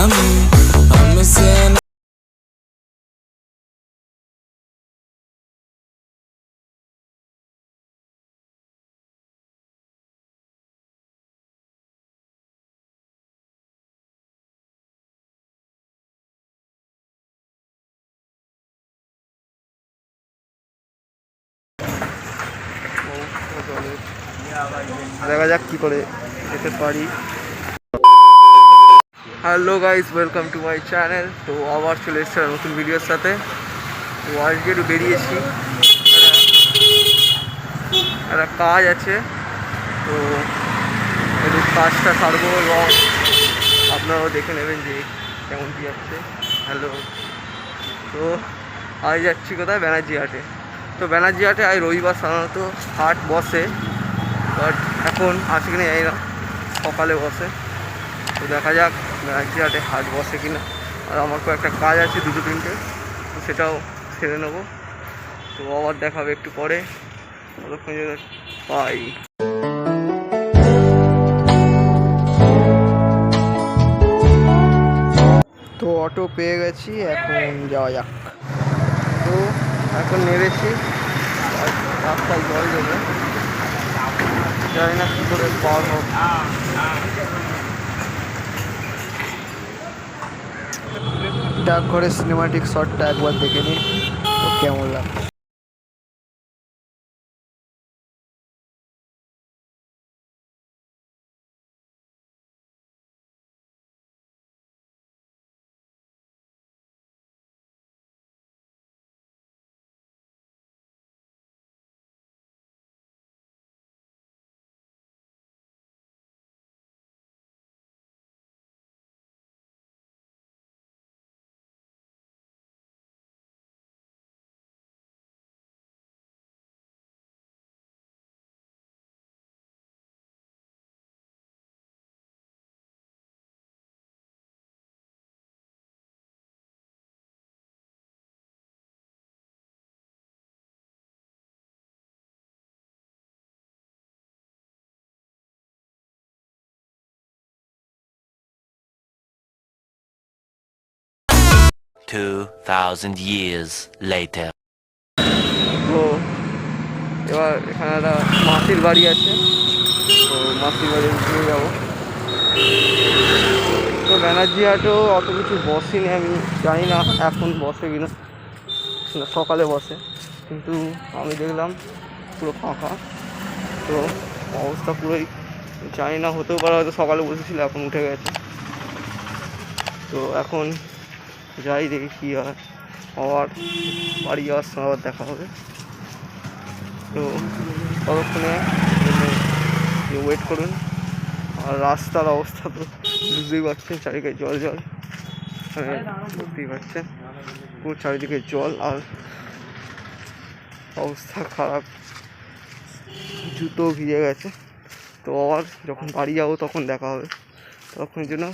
coming I'm missing দেখা যাক কী করে যেতে পারি hello guys welcome to my channel তো আবার চলে এসেছে নতুন ভিডিওর সাথে। তো আজকে একটু বেরিয়েছি। একটা- কাজ আছে। তো একটু কাজটা সারবো এবং আপনারাও দেখে নেবেন যে কেমন কী যাচ্ছে হ্যালো তো আজ যাচ্ছি কোথায়? ব্যানার্জি হাটে। তো ব্যানার্জি হাটে আজ রবিবার সাধারণত হাট বসে। বাট এখন আছে কিনা জানি না, সকালে বসে। তো দেখা যাক ব্যানার্জি হাটে বসে কিনা। আর আমার কয়েকটা কাজ আছে দুটো তিনটে, তো সেটাও সেরে নেব। তো আবার দেখাবে একটু পরে। ততক্ষণ পাই। তো অটো পেয়ে গেছি, এখন যাওয়া যাক। তো এখন নেমেছি। রাস্তায় জল দেবে জানি না কী করে পার হোক ডাকঘরের সিনেমাটিক শটটা একবার দেখে নিই তো কেমন লাগে 2000 years later. তো এবার এখানে একটা মাসির বাড়ি আছে। তো মাসির বাড়ি ঘুরে যাব। তো ব্যানার্জি হাটও অত কিছু বসেনি, আমি জানি না এখন বসে কিনা। সকালে বসে। কিন্তু আমি দেখলাম পুরো ফাঁকা। তো অবস্থা পুরোই জানি না, হতেও পারে হয়তো সকালে বসেছিল, এখন উঠে গেছে। তো এখন যাই দেখি কী হয়। আবার বাড়ি যাওয়ার সময় আবার দেখা হবে। তো ততক্ষণে ওয়েট করুন। আর রাস্তার অবস্থা তো বুঝতেই পারছেন, চারিদিকে জল জল। মানে বুঝতেই পারছেন। পুরো চারিদিকে জল আর অবস্থা খারাপ। জুতো ভিজে গেছে। তো আবার যখন বাড়ি যাব তখন দেখা হবে। তখন জন্য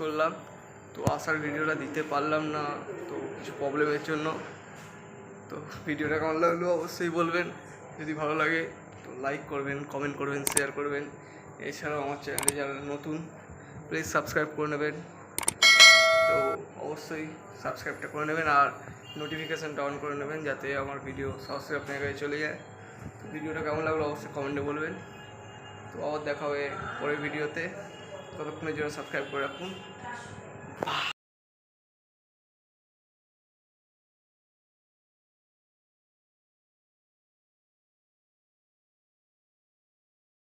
করলাম। তো আসার ভিডিওটা দিতে পারলাম না, তো কিছু প্রবলেমের জন্য। তো ভিডিওটা কেমন লাগল অবশ্যই বলবেন। যদি ভালো লাগে, তো লাইক করবেন কমেন্ট করবেন শেয়ার করবেন। এছাড়াও আমার চ্যানেলে যারা নতুন প্লিজ সাবস্ক্রাইব করে নেবেন। তো অবশ্যই সাবস্ক্রাইবটা করে নেবেন আর নোটিফিকেশানটা অন করে নেবেন যাতে আমার ভিডিও সরাসরি আপনার কাছে চলে যায়। তো ভিডিওটা কেমন লাগল অবশ্যই কমেন্টে বলবেন। তো আবার দেখা হবে পরের ভিডিওতে ততক্ষণের জন্য সাবস্ক্রাইব করে রাখুন।